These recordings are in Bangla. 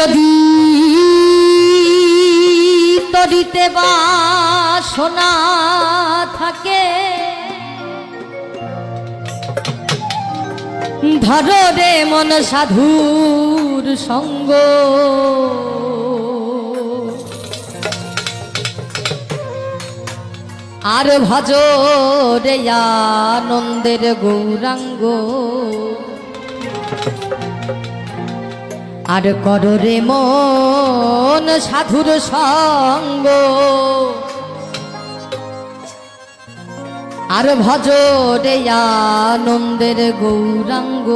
যদি তরিতে বা সোনা থাকে, ধরো রে মন সাধুর সঙ্গ। আর ভজ রে আনন্দের গৌরাঙ্গ। আর কর রে মন সাধুর সঙ্গ। আর ভজ রে আনন্দের গৌরাঙ্গ।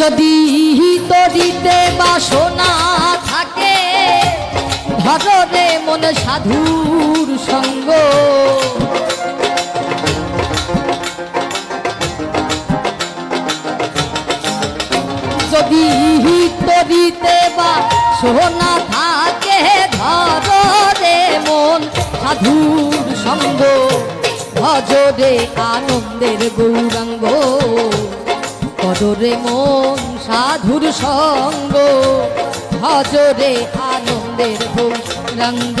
যদি তরিতে বাসনা থাকে ধর রে মন সাধুর সঙ্গ। যদি তরিতে বা সোনা থাকে, ধরে মন। সাধুর সঙ্গ, ভজরে আনন্দের গৌরাঙ্গ। কররে মন সাধুর সঙ্গ, ভজরে আনন্দের গৌরাঙ্গ।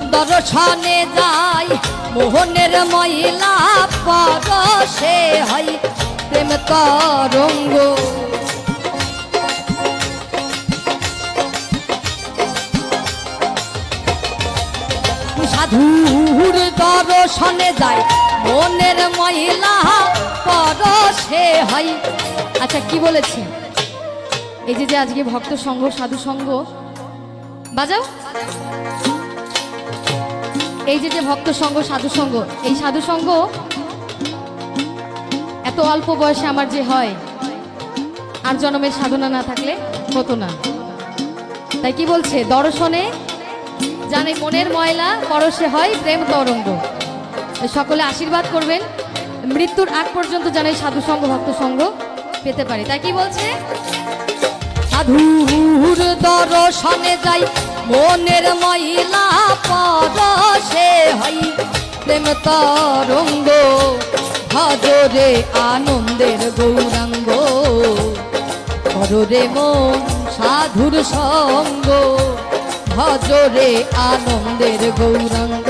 দর্শনে যায় মোহনের মহিলা পরশে হয়, প্রেম তরঙ্গ। সাধুর দর্শনে যায় মনের মহিলা পরশে হই আচ্ছা কি বলেছে? এই যে যে আজকে ভক্ত সংঘ, সাধু সংঘ, বাজাও? এই যে যে ভক্ত সংঘ সাধু সংঘ এই সাধু সংঘ এত অল্প বয়সে আমার যে হয়, আর জন্মের সাধনা না থাকলে হতো না। তাই কি বলছে? দর্শনে জানে মনের ময়লা, পরশে হয় প্রেম তরঙ্গ। সকলে আশীর্বাদ করবেন, মৃত্যুর আগ পর্যন্ত যেন এই সাধু সঙ্গ, ভক্ত সঙ্গ পেতে পারি। তাই কি বলছে? সাধুর দর্শনে যাই, মনের মহিলা তরঙ্গ ভজরে আনন্দের গৌরাঙ্গ। করে মন সাধুর সঙ্গ ভজরে আনন্দের গৌরাঙ্গ।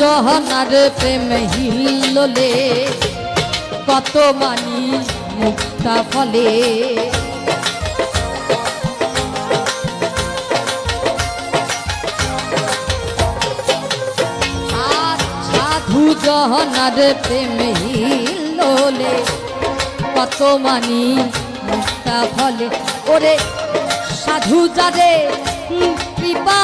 জহনার প্রেম হিল্লোলে কত মানি মুক্তা ফলে। সাধু জহনার প্রেম হিল্লোলে কত মানি মুক্তা ফলে। ওরে সাধু যারে কৃপা।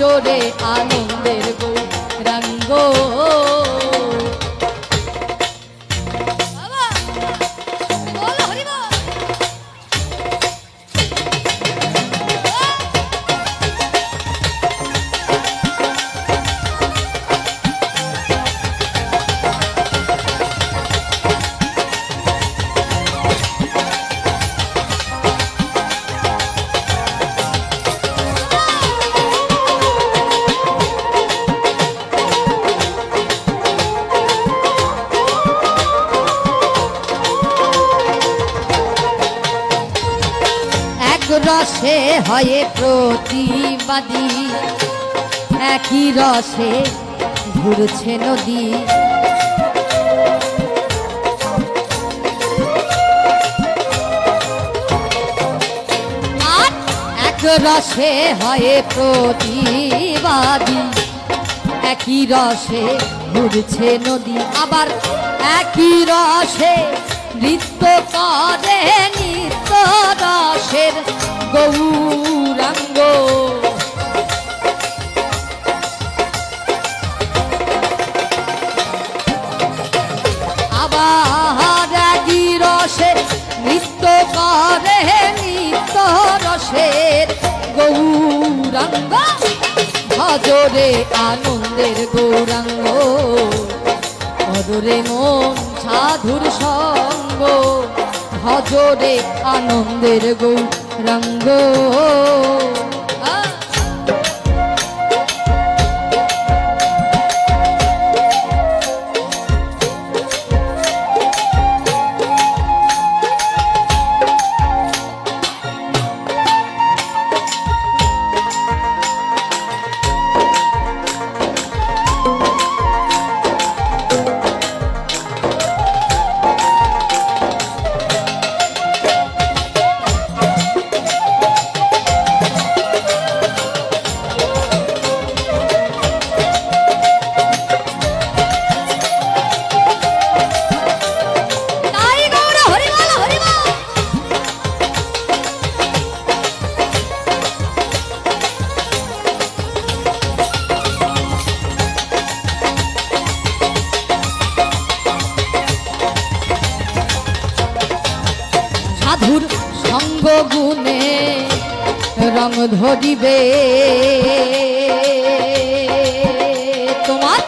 ভজরে আনন্দের গো বাবা, রসে হয়ে প্রতিবাদী। একই রসে ঘুরছে নদী। এক রসে হয়ে প্রতিবাদী। একই রসে ঘুরছে নদী। আবার একই রসে নৃত্য করে নিত্য রসের গৌরাঙ্গ আবার একই রসে নৃত্য করে নিত্য রসের গৌরাঙ্গ, ভজরে আনন্দের গৌরাঙ্গ, অদরে মন সাধুর সঙ্গ, ভজরে আনন্দের গৌরাঙ্গ। আ! রং ধরিবে। তোমার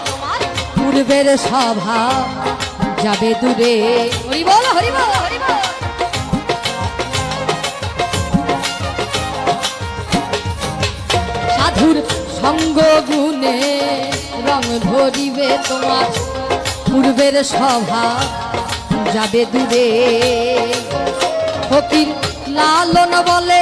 পূর্বের সভা যাবে দূরে। সাধুর সঙ্গ গুণে রং ধরিবে তোমার পূর্বের সভা যাবে দূরে। ফকির লালন বলে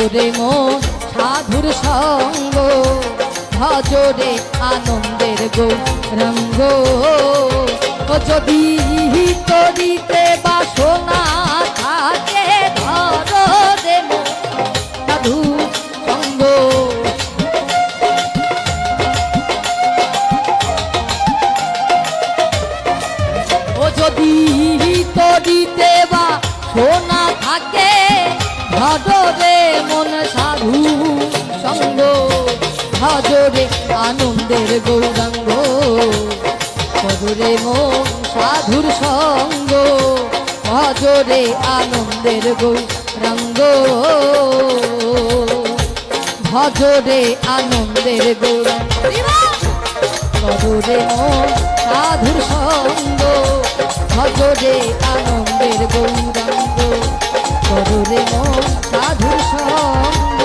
কররে মন সাধুর সঙ্গ ভজরে আনন্দের গৌরাঙ্গ। ও যদি তরিতে বাসনা থাকে, ধর রে মন সাধু সঙ্গ। যদি তরিতে বা সোনা থাকে ভজরে মন সাধু সঙ্গ ভজরে আনন্দের গৌরাঙ্গ ভজরে মন সাধুর সঙ্গ ভজরে আনন্দের গৌরাঙ্গ। ভজরে আনন্দের গৌরাঙ্গ ভজরে মন সাধুর সঙ্গ ভজরে আনন্দের গৌরাঙ্গ। ভজরে মন সাধুর সঙ্গ।